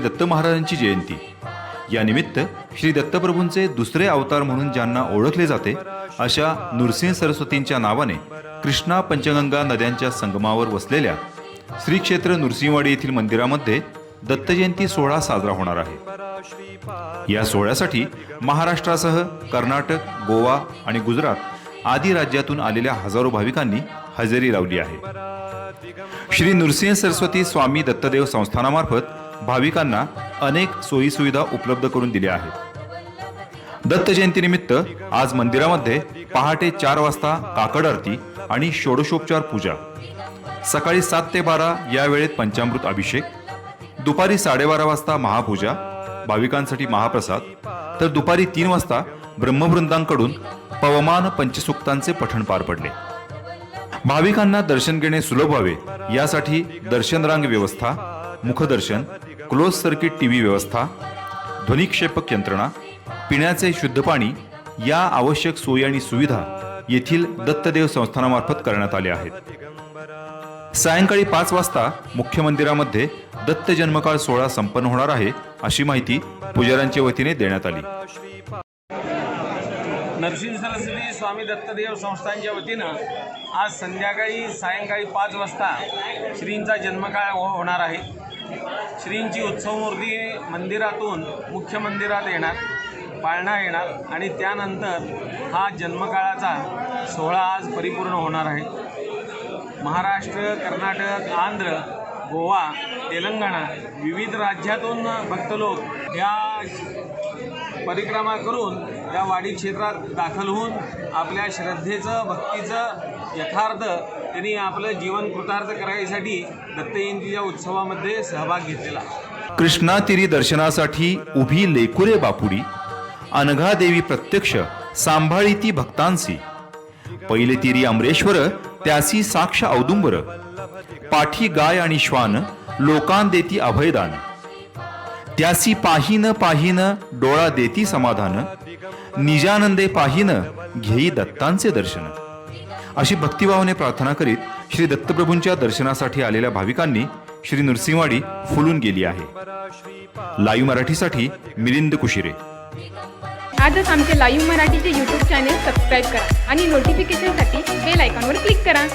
दत्त महाराजांची जयंती. या निमित्त श्री दत्तप्रभूंचे दुसरे अवतार म्हणून ज्यांना ओळखले जाते अशा नृसिंह सरस्वतींच्या नावाने कृष्णा पंचगंगा नद्यांच्या संगमावर वसलेल्या श्री क्षेत्र नृसिंहवाडी येथील मंदिरामध्ये दत्तजयंती सोहळा साजरा होणार आहे. या सोहळ्यासाठी महाराष्ट्रासह कर्नाटक गोवा आणि गुजरात आदी राज्यातून आलेल्या हजारो भाविकांनी हजेरी लावली आहे. श्री नृसिंह सरस्वती स्वामी दत्तदेव संस्थानामार्फत भाविकांना अनेक सोयीसुविधा उपलब्ध करून दिल्या आहेत. दत्त जयंतीनिमित्त आज मंदिरामध्ये पहाटे चार वाजता काकड आरती आणि षोडशोपचार पूजा. सकाळी सात ते बारा या वेळेत पंचामृत अभिषेक. दुपारी साडेबारा वाजता महापूजा भाविकांसाठी महाप्रसाद. तर दुपारी तीन वाजता ब्रह्मवृंदांकडून पवमान पंचसुक्तांचे पठण पार पडले. भाविकांना दर्शन घेणे सुलभ व्हावे यासाठी दर्शन रांग व्यवस्था मुखदर्शन क्लोज सर्किट टी व्ही व्यवस्था ध्वनिक्षेपक यंत्रणा पिण्याचे शुद्ध पाणी या आवश्यक सोयी आणि सुविधा येथील दत्तदेव संस्थानामार्फत करण्यात आल्या आहेत. सायंकाळी पाच वाजता मुख्य मंदिरामध्ये दत्त जन्मकाळ सोहळा संपन्न होणार आहे अशी माहिती पुजाऱ्यांच्या वतीने देण्यात आली. नरसिंह सरस्वती स्वामी दत्तदेव संस्थांच्या वतीनं आज संध्याकाळी सायंकाळी पाच वाजता श्रींचा जन्मकाळ हो- होणार आहे. श्रींची उत्सवमूर्ती मंदिरातून मुख्य मंदिरात येणार पाळणा येणार आणि त्यानंतर हा जन्मकाळाचा सोहळा आज परिपूर्ण होणार आहे. महाराष्ट्र कर्नाटक आंध्र गोवा तेलंगणा विविध राज्यातून भक्त लोक या परिक्रमा करून या वाडी क्षेत्रात दाखल होऊन आपल्या श्रद्धेचं भक्तीचं यथार्थ त्यांनी आपलं जीवन कृतार्थ करायसाठी दत्तजयंतीच्या उत्सवामध्ये सहभाग घेतलेला. कृष्णातिरी कृष्णा दर्शनासाठी उभी लेकुरे बापुडी अनघा देवी प्रत्यक्ष सांभाळी ती भक्तांसी. पहिले तिरी अमरेश्वर त्यासी साक्ष औदुंबर. पाठी गाय आणि श्वान लोकां देती अभयदान. त्यासी पाहिन पाहिन डोळा देती समाधान निजानंदे पाहिन घेई दत्तांचे दर्शन. अशी भक्तिभावाने प्रार्थना करीत श्री दत्तप्रभूंच्या दर्शनासाठी आलेल्या भाविकांनी श्री नृसिंहवाडी फुलून गेली आहे. लाईव्ह मराठीसाठी मिलिंद कुशिरे. आजच आमचे लाईव्ह मराठीचे यूट्यूब चॅनेल सबस्क्राईब करा आणि नोटिफिकेशनसाठी बेल आयकॉनवर क्लिक करा.